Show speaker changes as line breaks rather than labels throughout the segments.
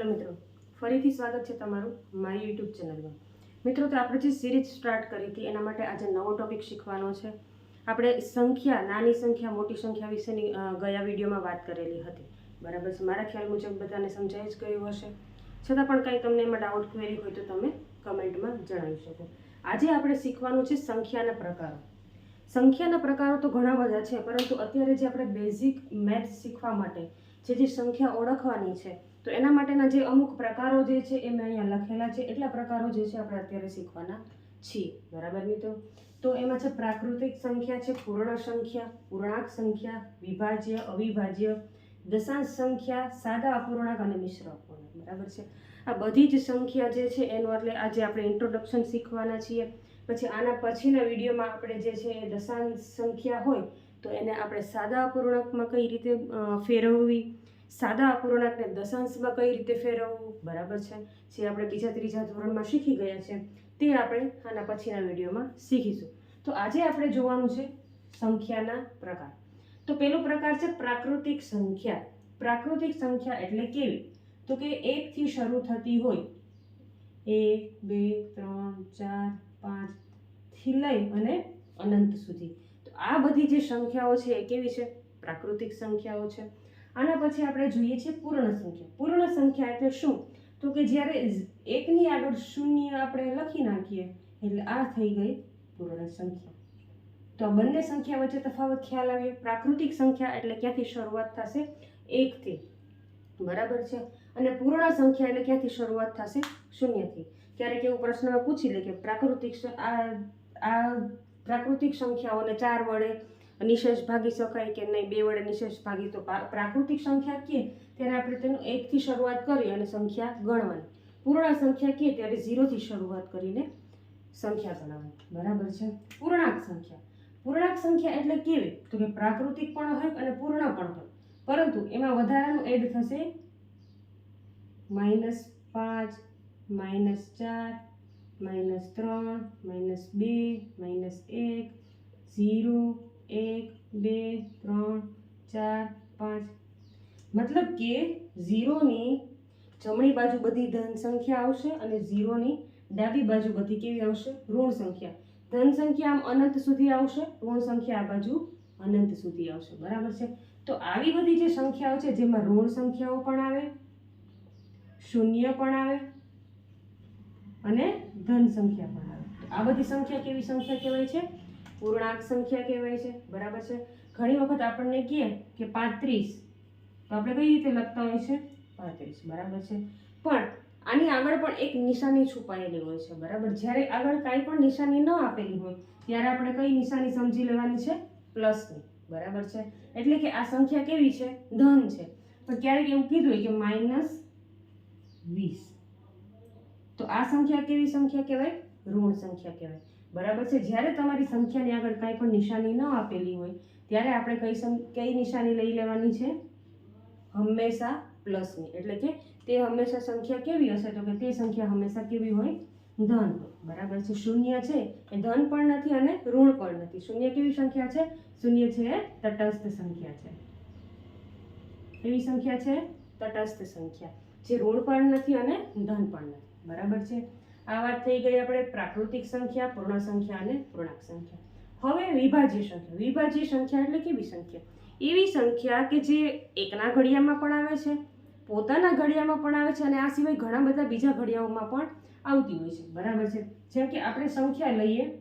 Hello મિત્રો, ફરીથી સ્વાગત છે તમારું મારી યુટ્યુબ ચેનલમાં. મિત્રો, તો આપણે જે સિરીઝ સ્ટાર્ટ કરી હતી, એના માટે આજે નવો ટોપિક શીખવાનો છે. આપણે સંખ્યા, નાની સંખ્યા, મોટી સંખ્યા વિશેની ગયા વિડીયોમાં વાત કરેલી હતી. બરાબર છે? મારા ખ્યાલ મુજબ બધાને સમજાઈ જ ગયું હશે. છતાં પણ કંઈ તમને એમાં ડાઉટ ક્વેરી હોય તો તમે કમેન્ટમાં જણાવી શકો. આજે આપણે શીખવાનું છે સંખ્યાના પ્રકારો. સંખ્યાના પ્રકારો તો ઘણા બધા છે, પરંતુ અત્યારે જે આપણે બેઝિક મેથ્સ શીખવા માટે, જે જે સંખ્યા ઓળખવાની છે તો એના માટેના જે અમુક પ્રકારો જે છે એ મેં અહીંયા લખેલા છે. એટલા પ્રકારો જે છે આપણે અત્યારે શીખવાના છીએ. બરાબર મિત્રો? તો એમાં છે પ્રાકૃતિક સંખ્યા છે, પૂર્ણ સંખ્યા, પૂર્ણાંક સંખ્યા, વિભાજ્ય, અવિભાજ્ય, દશાંશ સંખ્યા, સાદા અપૂર્ણાંક અને મિશ્ર અપૂર્ણાંક. બરાબર છે? આ બધી જ સંખ્યા જે છે એનું એટલે આજે આપણે ઇન્ટ્રોડક્શન શીખવાના છીએ. પછી આના પછીના વિડીયોમાં આપણે જે છે એ દશાંશ સંખ્યા હોય તો એને આપણે સાદા અપૂર્ણાંકમાં કઈ રીતે ફેરવવી સાદા અપૂર્ણાંકને દશાંશમાં કઈ રીતે ફેરવવું? બરાબર છે. જે આપણે બીજા ત્રીજા ધોરણમાં શીખી ગયા છે, તે આપણે આના પછીના વિડીયોમાં શીખીશું. તો આજે આપણે જોવાનું છે સંખ્યાના પ્રકાર. તો પેલો પ્રકાર છે પ્રાકૃતિક સંખ્યા. પ્રાકૃતિક સંખ્યા એટલે કેવી? તો કે એકથી શરૂ થતી હોય, એક, બે, ત્રણ, ચાર, પાંચ, થી લઈ અને અનંત સુધી. તો આ બધી જે સંખ્યાઓ છે એ કેવી છે? પ્રાકૃતિક સંખ્યાઓ છે. આના પછી આપણે જોઈએ છીએ પૂર્ણ સંખ્યા. પૂર્ણ સંખ્યા એટલે શું? તો કે જ્યારે એકની આગળ શૂન્ય આપણે લખી નાખીએ, એટલે આ થઈ ગઈ પૂર્ણ સંખ્યા. તો બંને સંખ્યા વચ્ચે તફાવત ખ્યાલ આવ્યો. પ્રાકૃતિક સંખ્યા એટલે ક્યાંથી શરૂઆત થશે? એકથી. બરાબર છે? અને પૂર્ણ સંખ્યા એટલે ક્યાંથી શરૂઆત થશે? શૂન્યથી. ક્યારેક એવું પ્રશ્નમાં પૂછી લે કે પ્રાકૃતિક આ આ પ્રાકૃતિક સંખ્યાઓને ચાર વડે નિશેષ ભાગી શકાય કે નહીં, બે વડે નિશેષ ભાગી તો પ્રાકૃતિક સંખ્યા કહીએ ત્યારે આપણે તેનું એકથી શરૂઆત કરી અને સંખ્યા ગણવાની. પૂર્ણ સંખ્યા કહીએ ત્યારે ઝીરોથી શરૂઆત કરીને સંખ્યા ગણવાની. બરાબર છે? પૂર્ણાંક સંખ્યા. પૂર્ણાંક સંખ્યા એટલે કેવી? તો કે પ્રાકૃતિક પણ હોય અને પૂર્ણ પણ હોય. પરંતુ એમાં વધારાનું એડ થશે માઇનસ પાંચ, માઇનસ ચાર, માઇનસ ત્રણ, માઇનસ બે, માઇનસ એક, ઝીરો એક, બે, ત્રણ, ચાર, પાંચ. મતલબ કે ઝીરોની જમણી બાજુ બધી ધન સંખ્યા આવશે અને ઝીરોની ડાબી બાજુ બધી કેવી આવશે? ઋણ સંખ્યા. ધન સંખ્યા આમ અનંત સુધી આવશે, ઋણ સંખ્યા આ બાજુ અનંત સુધી આવશે. બરાબર છે? તો આવી બધી જે સંખ્યાઓ છે, જેમાં ઋણ સંખ્યાઓ પણ આવે, શૂન્ય પણ આવે અને ધન સંખ્યા પણ આવે. આ બધી સંખ્યા કેવી સંખ્યા કહેવાય છે? પૂર્ણાંક સંખ્યા કહેવાય છે, બરાબર છે? ઘણી વખત આપણને કહે કે પાંત્રીસ. તો આપણે કઈ રીતે લખતા હોય છે? પાંત્રીસ, બરાબર છે? પણ આની આગળ પણ એક નિશાની છુપાયેલી હોય છે, બરાબર? જ્યારે આગળ કાંઈ પણ નિશાની ન આપેલી હોય, ત્યારે આપણે કઈ નિશાની સમજી લેવાની છે? પ્લસની, બરાબર છે? એટલે કે આ સંખ્યા કેવી છે? ધન છે. પણ ક્યારેક એવું કીધું હોય કે માઇનસ વીસ. તો આ સંખ્યા કેવી સંખ્યા કહેવાય? ઋણ સંખ્યા કહેવાય. બરાબર છે? જ્યારે તમારી સંખ્યાની આગળ કાંઈ પણ નિશાની ન આપેલી હોય, ત્યારે આપણે કઈ કઈ નિશાની લઈ લેવાની છે? હંમેશા પ્લસની. એટલે કે તે હંમેશા સંખ્યા કેવી હશે? તો કે તે સંખ્યા હંમેશા કેવી હોય? ધન. બરાબર છે? શૂન્ય છે એ ધન પણ નથી અને ઋણ પણ નથી. શૂન્ય કેવી સંખ્યા છે? શૂન્ય છે એ તટસ્થ સંખ્યા છે. કેવી સંખ્યા છે? તટસ્થ સંખ્યા. જે ઋણ પણ નથી અને ધન પણ નથી. બરાબર છે? આ વાત થઈ ગઈ આપણે પ્રાકૃતિક સંખ્યા, પૂર્ણ સંખ્યા અને પૂર્ણાંક સંખ્યા. હવે વિભાજ્ય સંખ્યા. વિભાજ્ય સંખ્યા એટલે કેવી સંખ્યા? એવી સંખ્યા કે જે એકના ઘડિયામાં પણ આવે છે, પોતાના ઘડિયામાં પણ આવે છે અને આ સિવાય ઘણા બધા બીજા ઘડિયાઓમાં પણ આવતી હોય છે. બરાબર છે? જેમ કે આપણે સંખ્યા લઈએ,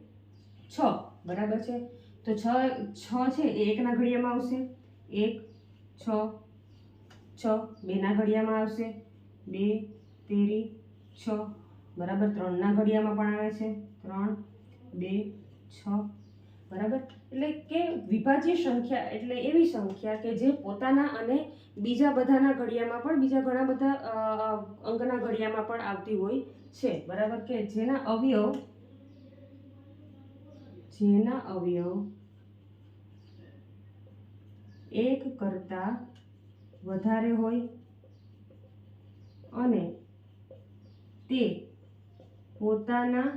છ. બરાબર છે? તો છ છ છે એ એકના ઘડિયામાં આવશે. એક, છ છ બેના ઘડિયામાં આવશે. બે, તેરી, છ. બરાબર ત્રણના ઘડિયામાં પણ આવે છે. ત્રણ, બે, છ. બરાબર? એટલે કે વિભાજ્ય સંખ્યા એટલે એવી સંખ્યા કે જે પોતાના અને બીજા બધાના ઘડિયામાં પણ, બીજા ઘણા બધા અંગના ઘડિયામાં પણ આવતી હોય છે. બરાબર કે જેના અવયવ જેના અવયવ એક કરતાં વધારે હોય અને તે પોતાના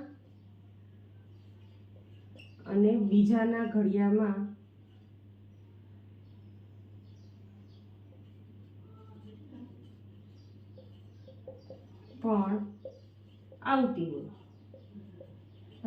અને બીજાના ઘડિયામાં પણ આવતી હોય.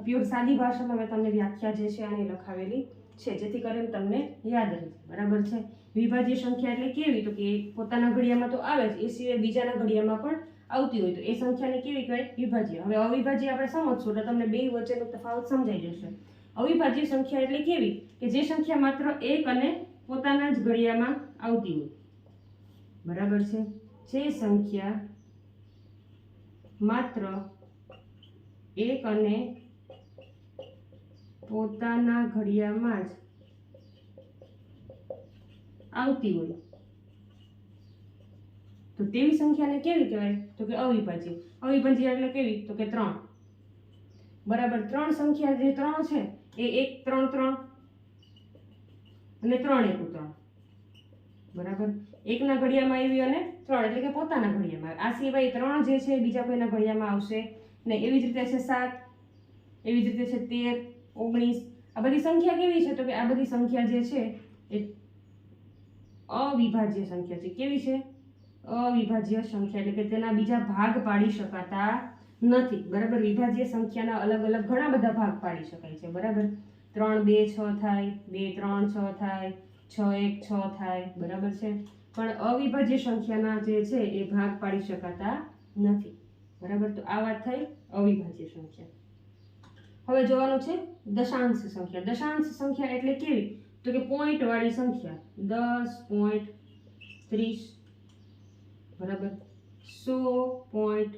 પ્યોર સાદી ભાષામાં મેં તમને વ્યાખ્યા જે છે આની લખાવેલી છે, જેથી કરીને તમને યાદ રહે. બરાબર છે? વિભાજ્ય સંખ્યા એટલે કેવી? તો કે પોતાના ઘડિયામાં તો આવે જ, એ સિવાય બીજાના ઘડિયામાં પણ આવતી હોય તો એ સંખ્યાને કેવી કહેવાય? વિભાજ્ય. હવે અવિભાજ્ય આપણે સમજશું, એટલે તમને બે વચ્ચેનો તફાવત સમજાઈ જશે. અવિભાજ્ય સંખ્યા એટલે કેવી? કે જે સંખ્યા માત્ર એક અને પોતાના જ ઘડિયામાં આવતી હોય. બરાબર છે? જે સંખ્યા માત્ર એક અને પોતાના ઘડિયામાં જ આવતી હોય. તો તેવી સંખ્યાને કેવી કહેવાય? તો કે અવિભાજ્ય. અવિભાજ્ય એટલે કેવી? તો કે ત્રણ. બરાબર ત્રણ સંખ્યા જે ત્રણ છે, એ એક, ત્રણ ત્રણ. અને ત્રણ એકુ ત્રણ બરાબર? એકના ઘડિયામાં આવી અને ત્રણ, એટલે કે પોતાના ઘડિયામાં આ સિવાય ત્રણ જે છે બીજા કોઈના ઘડિયામાં આવશે ને એવી જ રીતે છે સાત, એવી જ રીતે છે તેર, ઓગણીસ. આ બધી સંખ્યા કેવી છે? તો કે આ બધી સંખ્યા જે છે, એ અવિભાજ્ય સંખ્યા છે. કેવી છે? અવિભાજ્ય સંખ્યા એટલે કે તેના બીજા ભાગ પાડી શકાતા નથી. બરાબર? વિભાજ્ય સંખ્યાના અલગ અલગ ઘણા બધા ભાગ પાડી શકાય છે. બરાબર? ત્રણ, બે, છ થાય, બે, ત્રણ, છ થાય, છ, એક, છ થાય. બરાબર છે? પણ અવિભાજ્ય સંખ્યાના જે છે એ ભાગ પાડી શકાતા નથી. બરાબર? તો આ વાત થઈ અવિભાજ્ય સંખ્યા. હવે જોવાનું છે દશાંશ સંખ્યા. દશાંશ સંખ્યા એટલે કેવી? તો કે પોઈન્ટ વાળી સંખ્યા. દસ પોઈન્ટ ત્રીસ બરાબર? સો પોઈન્ટ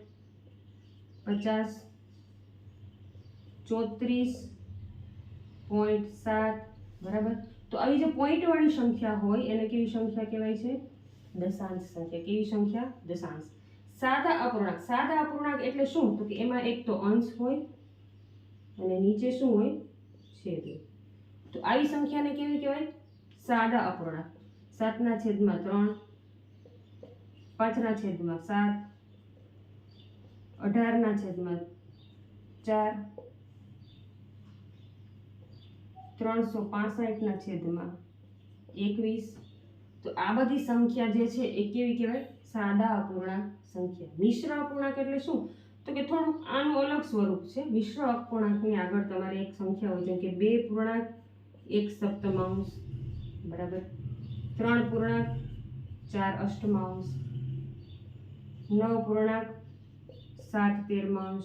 પચાસ ચોત્રીસ પોઈન્ટ સાત, બરાબર? તો આવી જે પોઈન્ટવાળી સંખ્યા હોય, એને કેવી સંખ્યા કહેવાય છે? દશાંશ સંખ્યા. કેવી સંખ્યા? દશાંશ. સાદા અપૂર્ણાંક. સાદા અપૂર્ણાંક એટલે શું? તો કે એમાં એક તો અંશ હોય, અને નીચે શું હોય? છેદ તો આવી સંખ્યાને કેવી કહેવાય? સાદા અપૂર્ણાંક. સાતના છેદમાં ત્રણ પાંચના છેદમાં સાત, અઢારના છેદમાં ચાર, ત્રણસો પાસઠના છેદમાં એકવીસ. તો આ બધી સંખ્યા જે છે એ કેવી કહેવાય? સાદા અપૂર્ણાંક સંખ્યા. મિશ્ર અપૂર્ણાંક એટલે શું? તો કે થોડુંક આનું અલગ સ્વરૂપ છે. મિશ્ર અપૂર્ણાંકની આગળ તમારે એક સંખ્યા હોય, જેમ કે બે પૂર્ણાંક, એક સપ્તમાંશ, બરાબર? ત્રણ પૂર્ણાંક, ચાર અષ્ટમાંશ નવ પૂર્ણાંક, સાત તેરમાંશ.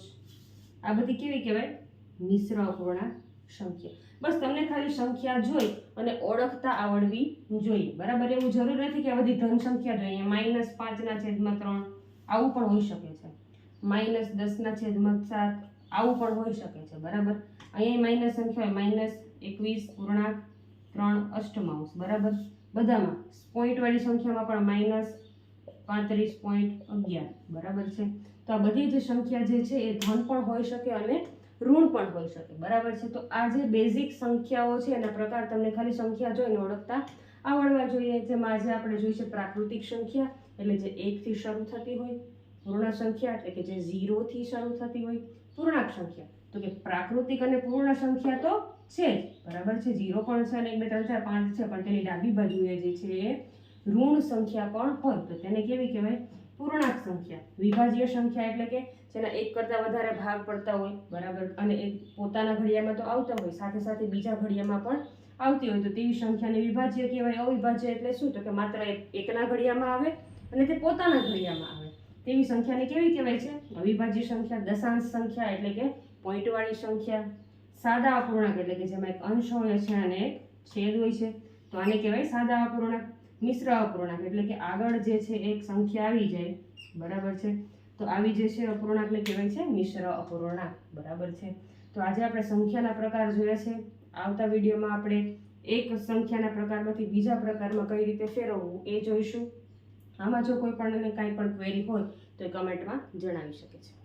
આ બધી કેવી કહેવાય? મિશ્ર અપૂર્ણાંક સંખ્યા. બસ તમને ખાલી સંખ્યા જોઈ અને ઓળખતા આવડવી જોઈએ. બરાબર? એવું જરૂર નથી કે આ બધી ધન સંખ્યા જોઈએ. માઇનસ પાંચના છેદમાં ત્રણ આવું પણ હોઈ શકે છે. માઇનસ દસના છેદમાં સાત આવું પણ હોઈ શકે છે. બરાબર? અહીંયા માઇનસ સંખ્યા હોય. માઇનસ એકવીસ, પૂર્ણાંક ત્રણ, અષ્ટમાંશ. બરાબર? બધામાં. પોઈન્ટવાળી સંખ્યામાં પણ માઇનસ પાંત્રીસ પોઈન્ટ અગિયાર, બરાબર છે? તો આ બધી જ સંખ્યા જે છે એ ધન પણ હોઈ શકે અને ઋણ પણ હોઈ શકે, બરાબર છે? તો આ જે બેઝિક સંખ્યાઓ છે એના પ્રકાર તમને ખાલી સંખ્યા જોઈને ઓળખતા આવડવા જોઈએ. જેમાં આજે આપણે જોઈ છે પ્રાકૃતિક સંખ્યા, એટલે જે એકથી શરૂ થતી હોય, પૂર્ણ સંખ્યા, એટલે કે જે ઝીરોથી શરૂ થતી હોય, પૂર્ણાંક સંખ્યા. તો કે પ્રાકૃતિક અને પૂર્ણ સંખ્યા તો છે જ, બરાબર છે? ઝીરો પણ છે અને એક, બે, ત્રણ, ચાર, પાંચ છે, પણ તેની ડાબી બાજુએ જે છે એ ઋણ સંખ્યા પણ હોય તો તેને કેવી કહેવાય? પૂર્ણાંક સંખ્યા. વિભાજ્ય સંખ્યા એટલે કે જેના એક કરતાં વધારે ભાગ પડતા હોય, બરાબર? અને એક પોતાના ઘડિયામાં તો આવતા હોય, સાથે સાથે બીજા ઘડિયામાં પણ આવતી હોય. તો તેવી સંખ્યાને વિભાજ્ય કહેવાય. અવિભાજ્ય એટલે શું? તો કે માત્ર એકના ઘડિયામાં આવે અને તે પોતાના ઘડિયામાં આવે. તેવી સંખ્યાને કેવી કહેવાય છે? અવિભાજ્ય સંખ્યા, દશાંશ સંખ્યા એટલે કે પોઈન્ટવાળી સંખ્યા. સાદા અપૂર્ણાંક એટલે કે જેમાં એક અંશ હોય છે અને એક છેદ હોય છે. તો આને કહેવાય સાદા અપૂર્ણાંક. મિશ્ર અપૂર્ણાંક એટલે કે આગળ જે છે એક સંખ્યા આવી જાય, બરાબર છે? તો આવી જે છે અપૂર્ણાંકને કહેવાય છે મિશ્ર અપૂર્ણાંક, બરાબર છે? તો આજે આપણે સંખ્યાના પ્રકાર જોયા છે. આવતા વિડીયોમાં આપણે એક સંખ્યાના પ્રકારમાંથી બીજા પ્રકારમાં કઈ રીતે ફેરવવું એ જોઈશું. આમાં જો કોઈ પણ કાંઈ પણ ક્વેરી હોય તો એ કમેન્ટમાં જણાવી શકે છે.